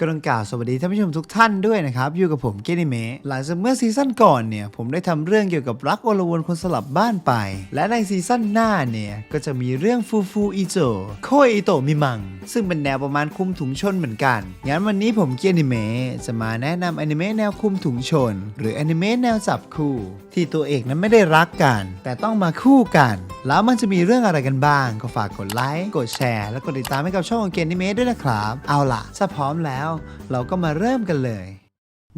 กรงกล่าวสวัสดีท่านผู้ชมทุกท่านด้วยนะครับ อยู่กับผมเกนิเมะหลังจากเมื่อซีซั่นก่อนเนี่ย ผมได้ทำเรื่องเกี่ยวกับรักโอลวนคนสลับบ้านไป และในซีซั่นหน้าเนี่ย ก็จะมีเรื่องฟูฟูอิโจโคอิโตมิมัง ซึ่งเป็นแนวประมาณคุมถุงชนเหมือนกัน งั้นวันนี้ผมเกนิเมะจะมาแนะนำอนิเมะแนวคุมถุงชน หรืออนิเมะแนวจับคู่ ที่ตัวเอกนั้นไม่ได้รักกัน แต่ต้องมาคู่กัน แล้วมันจะมีเรื่องอะไรกันบ้าง ก็ฝากกดไลค์กดแชร์ แล้วกดติดตามให้กับช่องของเกนิเมะด้วยนะครับเอาล่ะถ้าพร้อมแล้วเราก็มาเริ่มกันเลย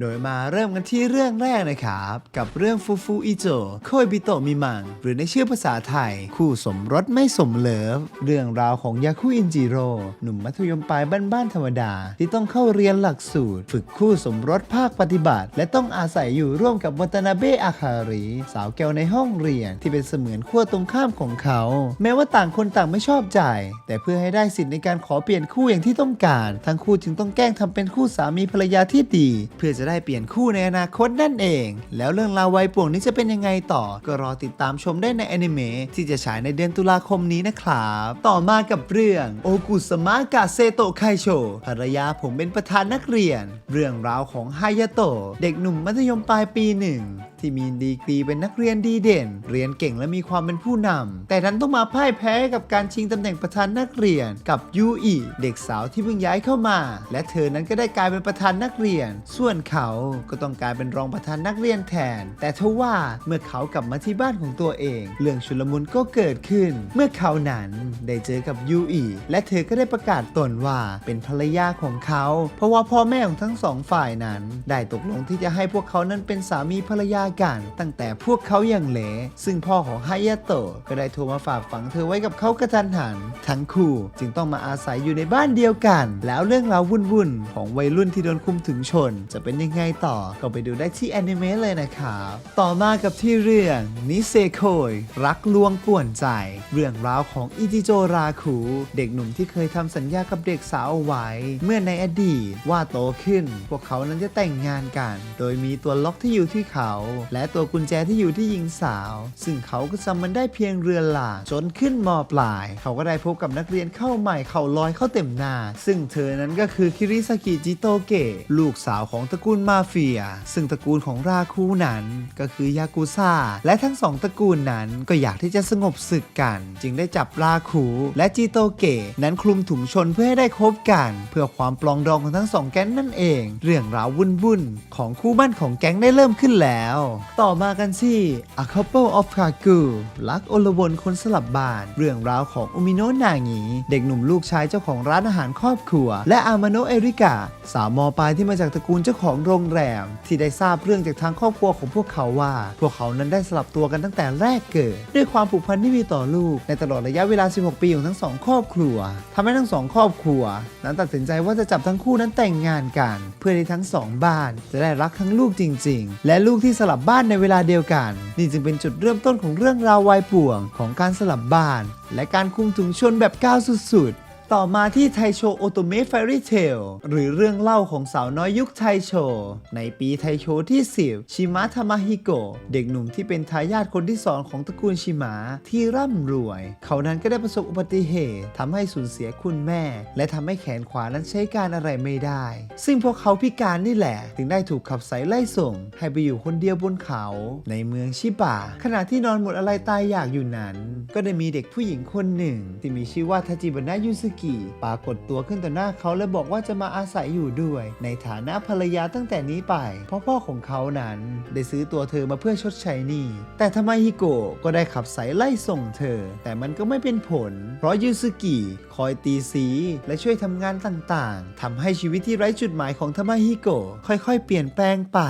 โดยมาเริ่มกันที่เรื่องแรกนะครับ กับเรื่องฟูฟูอิโจโคยบิโตมิมัง หรือในชื่อภาษาไทย คู่สมรสไม่สมเลิฟ เรื่องราวของยาคุอินจิโร่หนุ่มมัธยมปลายบ้านๆธรรมดา ที่ต้องเข้าเรียนหลักสูตร ฝึกคู่สมรสภาคปฏิบัติ และต้องอาศัยอยู่ร่วมกับวัตนาเบะอาคาริ สาวแก้วในห้องเรียนที่เป็นเสมือนขั้วตรงข้ามของเขา แม้ว่าต่างคนต่างไม่ชอบใจ แต่เพื่อให้ได้สิทธิ์ในการขอเปลี่ยนคู่อย่างที่ต้องการ ทั้งคู่จึงต้องแกล้งทำเป็นคู่สามีภรรยาที่ดี เพื่อจะได้เปลี่ยนคู่ในอนาคตนั่นเอง แล้วเรื่องราววัยป่วงนี้จะเป็นยังไงต่อ ก็รอติดตามชมได้ในอนิเมะที่จะฉายในเดือนตุลาคมนี้นะครับ ต่อมากับเรื่องโอกุสมะกะเซโตไคโชภรรยาผมเป็นประธานนักเรียน เรื่องราวของฮายาโตะเด็กหนุ่มมัธยมปลายปีหนึ่ง ที่มีดีกรีเป็นนักเรียนดีเด่น เรียนเก่งและมีความเป็นผู้นำแต่ดันต้องมาพ่ายแพ้กับการชิงตำแหน่งประธานนักเรียน กับยูอิเด็กสาวที่เพิ่งย้ายเข้ามา และเธอนั้นก็ได้กลายเป็นประธานนักเรียน ส่วนเขาก็ต้องกลายเป็นรองประธานนักเรียนแทน แต่ทว่าเมื่อเขากลับมาที่บ้านของตัวเอง เรื่องชุลมุนก็เกิดขึ้น เมื่อเขานั้นได้เจอกับยูอิและเธอก็ได้ประกาศตนว่าเป็นภรรยาของเขา เพราะว่าพ่อแม่ของทั้งสองฝ่ายนั้น ได้ตกลงที่จะให้พวกเขานั้นเป็นสามีภรรยากันตั้งแต่พวกเขายังเหลซึ่งพ่อของฮายาโตะก็ได้โทรมาฝากฝังเธอไว้กับเขากระทันหัน ทั้งคู่จึงต้องมาอาศัยอยู่ในบ้านเดียวกัน แล้วเรื่องราววุ่นๆ ของวัยรุ่นที่โดนคุมถึงชน จะเป็นยังไงต่อก็ไปดูได้ที่แอนิเมะเลยนะครับต่อมากับที่เรื่องนิเซโคยรักลวงป่วนใจ เรื่องราวของอิจิโจราคุเด็กหนุ่มที่เคยทำสัญญากับเด็กสาวเอาไว้ เมื่อในอดีตว่าโตขึ้น พวกเขานั้นจะแต่งงานกัน โดยมีตัวล็อกที่อยู่ที่เขาและตัวกุญแจที่อยู่ที่หญิงสาว ซึ่งเขาก็จำมันได้เพียงเรือนหลางจนขึ้นมปลาย เขาก็ได้พบกับนักเรียนเข้าใหม่เขาลอยเข้าเต็มหน้า ซึ่งเธอนั้นก็คือคิริสกิจิโตเกะลูกสาวของตระกูลมาเฟีย ซึ่งตระกูลของราคูนั้น ก็คือยากุซ่าและทั้งสองตระกูลนั้นก็อยากที่จะสงบศึกกัน จึงได้จับราคูและจิโตเกะนั้นคลุมถุงชนเพื่อให้ได้คบกัน เพื่อความปลองดองของทั้งสองแก๊งนั่นเอง เรื่องราววุ่นๆของคู่มั่นของแก๊งได้เริ่มขึ้นแล้วต่อมากันที่ A Couple of Kaku รักโอลวนคนสลับบ้าน เรื่องราวของอุมิโนะนางิเด็กหนุ่มลูกชายเจ้าของร้านอาหารครอบครัว และอามาโนะเอริกาสาวมอปลายที่มาจากตระกูลเจ้าของโรงแรม ที่ได้ทราบเรื่องจากทางครอบครัวของพวกเขาว่า พวกเขานั้นได้สลับตัวกันตั้งแต่แรกเกิด ด้วยความผูกพันที่มีต่อลูก ในตลอดระยะเวลา 16 ปีของทั้งสองครอบครัวทำให้ทั้งสองครอบครัว นั้นตัดสินใจว่าจะจับทั้งคู่นั้นแต่งงานกัน เพื่อที่ทั้งสองบ้านจะได้รักทั้งลูกจริง ๆ และลูกที่สลับบ้านในเวลาเดียวกัน นี่จึงเป็นจุดเริ่มต้นของเรื่องราววายป่วงของการสลับบ้าน และการคุมถุงชนแบบก้าวสุดๆ ต่อมาที่ไทโชโอโตเมะ a ฟรี่เทลหรือเรื่องเล่าของสาวน้อยยุคไทโช ในปีไทโชที่ 10 ชิมะทามาฮิโกะเด็กหนุ่มที่เป็นทายาทคนที่สองของตระกูลชิมะที่ร่ำรวย เขานั้นก็ได้ประสบอุบัติเหตุทำให้สูญเสียคุณแม่ และทำให้แขนขวานั้นใช้การอะไรไม่ได้ ซึ่งพวกเขาพิการนี่แหละ ถึงได้ถูกขับสายไล่ส่ง ให้ไปอยู่คนเดียวบนเขา ในเมืองชิบะขณะที่นอนหมดอะไรตายอยากอยู่นั้น ก็ได้มีเด็กผู้หญิงคนหนึ่ง ที่มีชื่อว่าทาจิบะนะยุสกิปรากฏตัวขึ้นต่อหน้าเขาและบอกว่าจะมาอาศัยอยู่ด้วย ในฐานะภรรยาตั้งแต่นี้ไป เพราะพ่อของเขานั้นได้ซื้อตัวเธอมาเพื่อชดใช้หนี้แต่ทำไมฮิโกะก็ได้ขับสายไล่ส่งเธอ แต่มันก็ไม่เป็นผล เพราะยูสกิคอยตีสีและช่วยทำงานต่างๆทำให้ชีวิตที่ไร้จุดหมายของทามาฮิโกะค่อยๆ เปลี่ยนแปลงไป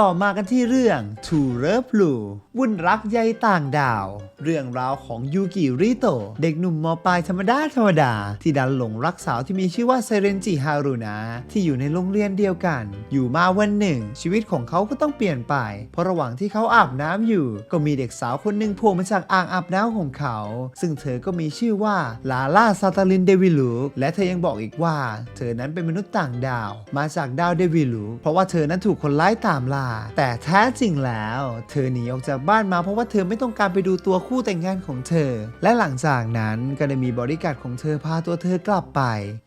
ต่อมากันที่เรื่อง To Love Blue วุ่นรักใยต่างดาว เรื่องราวของยูกิริโตะเด็กหนุ่มมปลายธรรมดาธรรมดา ที่ดันหลงรักสาวที่มีชื่อว่าไซเรนจิฮารุนะที่อยู่ในโรงเรียนเดียวกัน อยู่มาวันหนึ่ง ชีวิตของเขาก็ต้องเปลี่ยนไป เพราะระหว่างที่เขาอาบน้ำอยู่ ก็มีเด็กสาวคนหนึ่งโผล่มาจากอ่างอาบน้ำของเขา ซึ่งเธอก็มีชื่อว่าลาล่าซาตาลินเดวิลูและเธอยังบอกอีกว่า เธอนั้นเป็นมนุษย์ต่างดาว มาจากดาวเดวิลูเพราะว่าเธอนั้นถูกคนร้ายตามล่าแต่แท้จริงแล้ว เธอหนีออกจากบ้านมาเพราะว่าเธอไม่ต้องการไปดูตัวคู่แต่งงานของเธอ และหลังจากนั้นก็ได้มีบริการของเธอพาตัวเธอกลับไป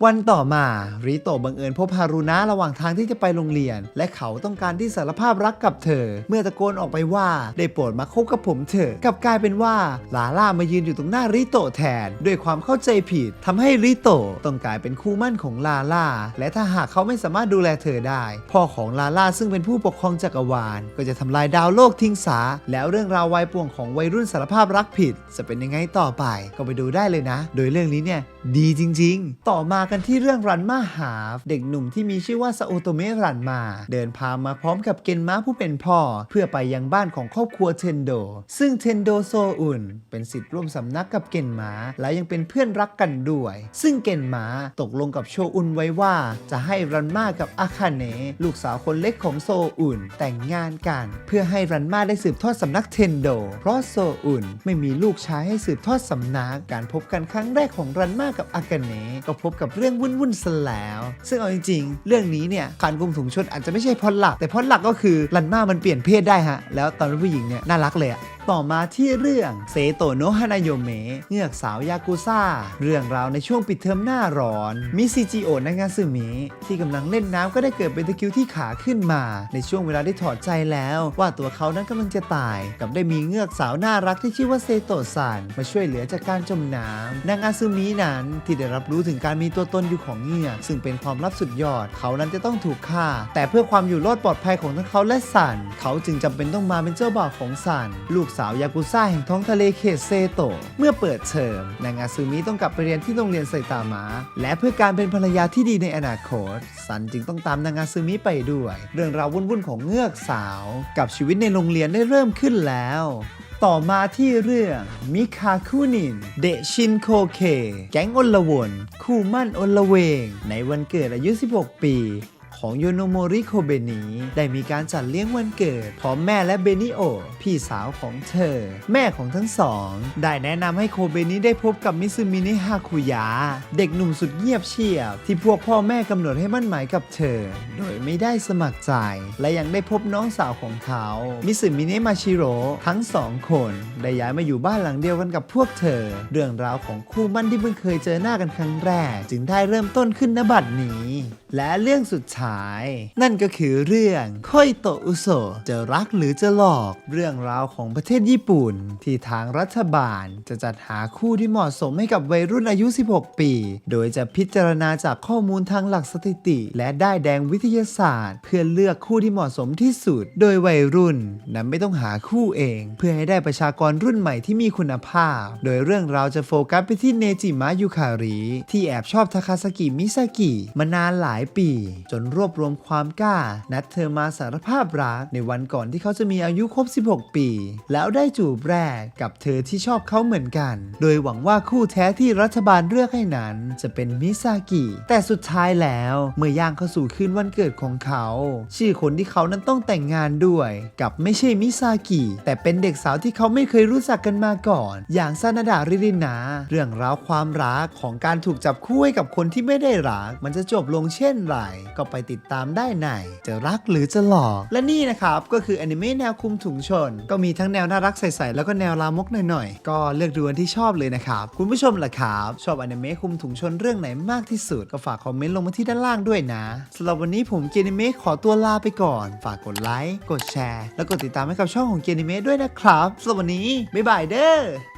วันต่อมาริโตะบังเอิญพบฮารุนะระหว่างทางที่จะไปโรงเรียน และเขาต้องการที่สารภาพรักกับเธอ เมื่อตะโกนออกไปว่าได้โปรดมาคบกับผมเถอะกลับกลายเป็นว่าลาล่ามายืนอยู่ตรงหน้าริโตะแทน ด้วยความเข้าใจผิดทำให้ริโตะต้องกลายเป็นคู่มั่นของลาล่าและถ้าหากเขาไม่สามารถดูแลเธอได้ พ่อของลาล่าซึ่งเป็นผู้ปกครองจักรวาล ก็จะทำลายดาวโลกทิ้งสา แล้วเรื่องราววายป่วงของวัยรุ่นสารภาพรักผิด จะเป็นยังไงต่อไป ก็ไปดูได้เลยนะ โดยเรื่องนี้เนี่ย ดีจริงๆ ต่อมากันที่เรื่องรันมาหาฟเด็กหนุ่มที่มีชื่อว่าซาโอโตเมรันมา เดินพามาพร้อมกับเกนมาผู้เป็นพ่อ เพื่อไปยังบ้านของครอบครัวเทนโด ซึ่งเทนโดโซอุนเป็นสิทธิ์ร่วมสำนักกับเกนมาและยังเป็นเพื่อนรักกันด้วย ซึ่งเกนมาตกลงกับโชอุนไว้ว่า จะให้รันมากับอาคาเนะลูกสาวคนเล็กของโซอุนแต่งงานกัน เพื่อให้รันมาได้สืบทอดสำนักเทนโด เพราะโซอุนไม่มีลูกชายให้สืบทอดสำนัก การพบกันครั้งแรกของรันมากับอากาเนะก็พบกับเรื่องวุ่นๆซะแล้ว ซึ่งเอาจริงๆ เรื่องนี้เนี่ยการกุมถุงชนอาจจะไม่ใช่พอหลัก แต่พอหลักก็คือลันม่ามันเปลี่ยนเพศได้ฮะแล้วตอนเป็นผู้หญิงเนี่ยน่ารักเลยอะ ต่อมาที่เรื่องเซโตโนะฮานาโยเมะเงือกสาวยากุซ่า เรื่องราวในช่วงปิดเทอมหน้าร้อน มิซิจิโอะนางาซึมิที่กำลังเล่นน้ำก็ได้เกิดเป็นตะคิวที่ขาขึ้นมา ในช่วงเวลาได้ถอดใจแล้ว ว่าตัวเขานั้นกำลังจะตาย กับได้มีเงือกสาวน่ารักที่ชื่อว่าเซโตะซันมาช่วยเหลือจากการจมน้ำนางาซึมินั้นที่ได้รับรู้ถึงการมีตัวตนอยู่ของเงือกซึ่งเป็นความลับสุดยอด เขานั้นจะต้องถูกฆ่า แต่เพื่อความอยู่รอดปลอดภัยของทั้งเขาและซันเขาจึงจำเป็นต้องมาเป็นเจ้าบ่าวของซันลูกสาวยากุซ่าแห่งท้องทะเลเขตเซโตะเมื่อเปิดเทอมนางาซึมิต้องกลับไปเรียนที่โรงเรียนไซตามะและเพื่อการเป็นภรรยาที่ดีในอนาคต ซันจึงต้องตามนางาซึมิไปด้วย เรื่องราววุ่นๆของเงือกสาว กับชีวิตในโรงเรียนได้เริ่มขึ้นแล้วต่อมาที่เรื่องมิคาคุนิน เดชินโคเค แก๊งอลวน คู่มั่นอลเวง ในวันเกิดอายุ 16 ปี ของโยโนโมริโคเบนิได้มีการจัดเลี้ยงวันเกิดพร้อมแม่และเบนิโอพี่สาวของเธอ แม่ของทั้งสอง ได้แนะนำให้โคเบนิได้พบกับมิซึมินะฮาคุยะเด็กหนุ่มสุดเงียบเชียบ ที่พวกพ่อแม่กำหนดให้มั่นหมายกับเธอ โดยไม่ได้สมัครใจ และยังได้พบน้องสาวของเขา มิซึมินะมาชิโร่ทั้งสองคน ได้ย้ายมาอยู่บ้านหลังเดียวกันกับพวกเธอ เรื่องราวของคู่มั่นที่เพิ่งเคยเจอหน้ากันครั้งแรก จึงได้เริ่มต้นขึ้นณบัดนี้ และเรื่องสุดท้าย นั่นก็คือเรื่องค่อยโตอุโซจะรักหรือจะหลอกเรื่องราวของประเทศญี่ปุ่น ที่ทางรัฐบาลจะจัดหาคู่ที่เหมาะสมให้กับวัยรุ่นอายุ 16 ปี โดยจะพิจารณาจากข้อมูลทางหลักสถิติ และได้แดงวิทยาศาสตร์ เพื่อเลือกคู่ที่เหมาะสมที่สุด โดยวัยรุ่นนั้นไม่ต้องหาคู่เอง เพื่อให้ได้ประชากรรุ่นใหม่ที่มีคุณภาพ โดยเรื่องราวจะโฟกัสไปที่เนจิมะยุคาริที่แอบชอบทาคาซากิมิซากิมานานหลายปี จนรวบรวมความกล้า นัดเธอมาสารภาพรักในวันก่อนที่เขาจะมีอายุครบ 16 ปี แล้วได้จูบแรกกับเธอที่ชอบเขาเหมือนกัน โดยหวังว่าคู่แท้ที่รัฐบาลเลือกให้นั้น จะเป็นมิซากิ แต่สุดท้ายแล้วเมื่อย่างเข้าสู่คืนวันเกิดของเขา ชื่อคนที่เขานั้นต้องแต่งงานด้วยกับไม่ใช่มิซากิ แต่เป็นเด็กสาวที่เขาไม่เคยรู้จักกันมาก่อน อย่างซานาดาริรินา เรื่องราวความรักของการถูกจับคู่ให้กับคนที่ไม่ได้รัก มันจะจบลงเช่ช่นไร ก็ไปติดตามได้ในจะรักหรือจะหลอก และนี่นะครับ ก็คืออนิเมะแนวคุมถุงชน ก็มีทั้งแนวน่ารักใสๆแล้วก็แนวลามกหน่อยๆ ก็เลือกดูอันที่ชอบเลยนะครับ คุณผู้ชมล่ะครับ ชอบอนิเมะคุมถุงชนเรื่องไหนมากที่สุด ก็ฝากคอมเมนต์ลงมาที่ด้านล่างด้วยนะสำหรับวันนี้ผมเกนิเมะขอตัวลาไปก่อน ฝากกดไลค์กดแชร์ แล้วกดติดตามให้กับช่องของเกนิเมะด้วยนะครับสำหรับวันนี้บ๊ายบายเด้อ